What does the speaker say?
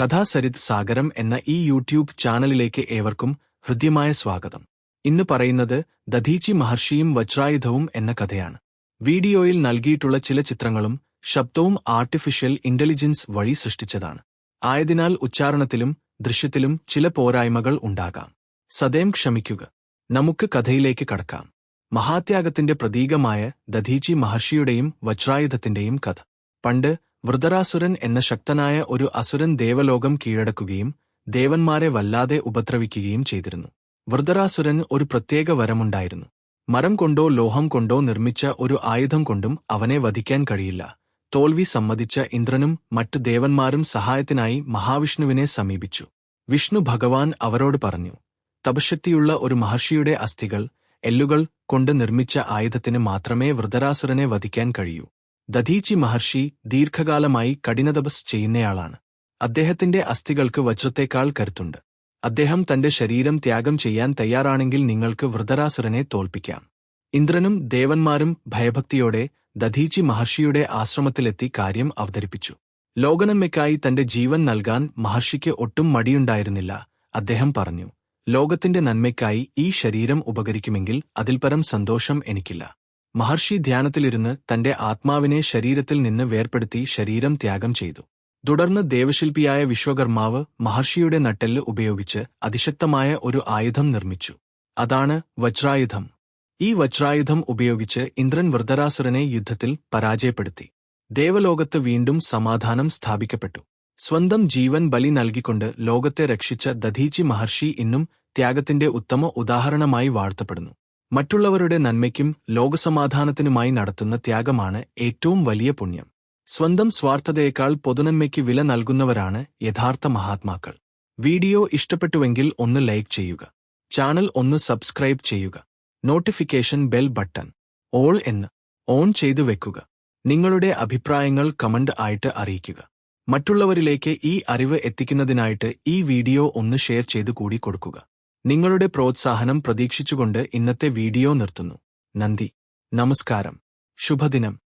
കഥാസരിത് സാഗരം എന്ന ഈ യൂട്യൂബ് ചാനലിലേക്ക് ഏവർക്കും ഹൃദ്യമായ സ്വാഗതം. ഇന്ന് പറയുന്നത് ദധീച്ചി മഹർഷിയും വജ്രായുധവും എന്ന കഥയാണ്. വീഡിയോയിൽ നൽകിയിട്ടുള്ള ചില ചിത്രങ്ങളും ശബ്ദവും ആർട്ടിഫിഷ്യൽ ഇന്റലിജൻസ് വഴി സൃഷ്ടിച്ചതാണ്. ആയതിനാൽ ഉച്ചാരണത്തിലും ദൃശ്യത്തിലും ചില പോരായ്മകൾ ഉണ്ടാകാം. സദയം ക്ഷമിക്കുക. നമുക്ക് കഥയിലേക്ക് കടക്കാം. മഹാത്യാഗത്തിന്റെ പ്രതീകമായ ദധീചി മഹർഷിയുടെയും വജ്രായുധത്തിന്റെയും കഥ. പണ്ട് വൃതരാസുരൻ എന്ന ശക്തനായ ഒരു അസുരൻ ദേവലോകം കീഴടക്കുകയും ദേവന്മാരെ വല്ലാതെ ഉപദ്രവിക്കുകയും ചെയ്തിരുന്നു. വൃതരാസുരൻ ഒരു പ്രത്യേക വരമുണ്ടായിരുന്നു. മരം കൊണ്ടോ ലോഹം കൊണ്ടോ നിർമ്മിച്ച ഒരു ആയുധം കൊണ്ടും അവനെ വധിക്കാൻ കഴിയില്ല. തോൽവി സമ്മതിച്ച ഇന്ദ്രനും മറ്റ് ദേവന്മാരും സഹായത്തിനായി മഹാവിഷ്ണുവിനെ സമീപിച്ചു. വിഷ്ണു ഭഗവാൻ അവരോട് പറഞ്ഞു തപശക്തിയുള്ള ഒരു മഹർഷിയുടെ അസ്ഥികൾ എല്ലുകൾ കൊണ്ട് നിർമ്മിച്ച ആയുധത്തിന് മാത്രമേ വൃതരാസുരനെ വധിക്കാൻ കഴിയൂ. ദധീച്ചി മഹർഷി ദീർഘകാലമായി കഠിനതപസ് ചെയ്യുന്നയാളാണ്. അദ്ദേഹത്തിന്റെ അസ്ഥികൾക്ക് വജ്രത്തേക്കാൾ കരുത്തുണ്ട്. അദ്ദേഹം തന്റെ ശരീരം ത്യാഗം ചെയ്യാൻ തയ്യാറാണെങ്കിൽ നിങ്ങൾക്ക് വൃതരാസുരനെ തോൽപ്പിക്കാം. ഇന്ദ്രനും ദേവന്മാരും ഭയഭക്തിയോടെ ദധീച്ചി മഹർഷിയുടെ ആശ്രമത്തിലെത്തി കാര്യം അവതരിപ്പിച്ചു. ലോകനന്മയ്ക്കായി തന്റെ ജീവൻ നൽകാൻ മഹർഷിക്ക് ഒട്ടും മടിയുണ്ടായിരുന്നില്ല അദ്ദേഹം പറഞ്ഞു. ലോകത്തിന്റെ നന്മയ്ക്കായി ഈ ശരീരം ഉപകരിക്കുമെങ്കിൽ അതിൽപരം സന്തോഷം എനിക്കില്ല. മഹർഷി ധ്യാനത്തിലിരുന്ന് തന്റെ ആത്മാവിനെ ശരീരത്തിൽ നിന്ന് വേർപ്പെടുത്തി ശരീരം ത്യാഗം ചെയ്തു. തുടർന്ന് ദേവശില്പിയായ വിശ്വകർമാവ് മഹർഷിയുടെ നട്ടെല്ല് ഉപയോഗിച്ച് അതിശക്തമായ ഒരു ആയുധം നിർമ്മിച്ചു. അതാണ് വജ്രായുധം. ഈ വജ്രായുധം ഉപയോഗിച്ച് ഇന്ദ്രൻ വൃദ്ധരാസുരനെ യുദ്ധത്തിൽ പരാജയപ്പെടുത്തി. ദേവലോകത്ത് വീണ്ടും സമാധാനം സ്ഥാപിക്കപ്പെട്ടു. സ്വന്തം ജീവൻ ബലി നൽകിക്കൊണ്ട് ലോകത്തെ രക്ഷിച്ച ദധീച്ചി മഹർഷി ഇന്നും ത്യാഗത്തിന്റെ ഉത്തമ ഉദാഹരണമായി വാഴ്ത്തപ്പെടുന്നു. മറ്റുള്ളവരുടെ നന്മയ്ക്കും ലോകസമാധാനത്തിനുമായി നടത്തുന്ന ത്യാഗമാണ് ഏറ്റവും വലിയ പുണ്യം. സ്വന്തം സ്വാർത്ഥതയേക്കാൾ പൊതുനന്മയ്ക്ക് വില നൽകുന്നവരാണ് യഥാർത്ഥ മഹാത്മാക്കൾ. വീഡിയോ ഇഷ്ടപ്പെട്ടുവെങ്കിൽ ഒന്ന് ലൈക്ക് ചെയ്യുക. ചാനൽ ഒന്ന് സബ്സ്ക്രൈബ് ചെയ്യുക. Notification bell button. ഓൾ എന്ന് ഓൺ ചെയ്തു വെക്കുക. നിങ്ങളുടെ അഭിപ്രായങ്ങൾ കമന്റ് ആയിട്ട് അറിയിക്കുക. മറ്റുള്ളവരിലേക്ക് ഈ അറിവ് എത്തിക്കുന്നതിനായിട്ട് ഈ വീഡിയോ ഒന്ന് ഷെയർ ചെയ്തു കൂടി കൊടുക്കുക. നിങ്ങളുടെ പ്രോത്സാഹനം പ്രതീക്ഷിച്ചുകൊണ്ട് ഇന്നത്തെ വീഡിയോ നിർത്തുന്നു. നന്ദി. നമസ്കാരം. ശുഭദിനം.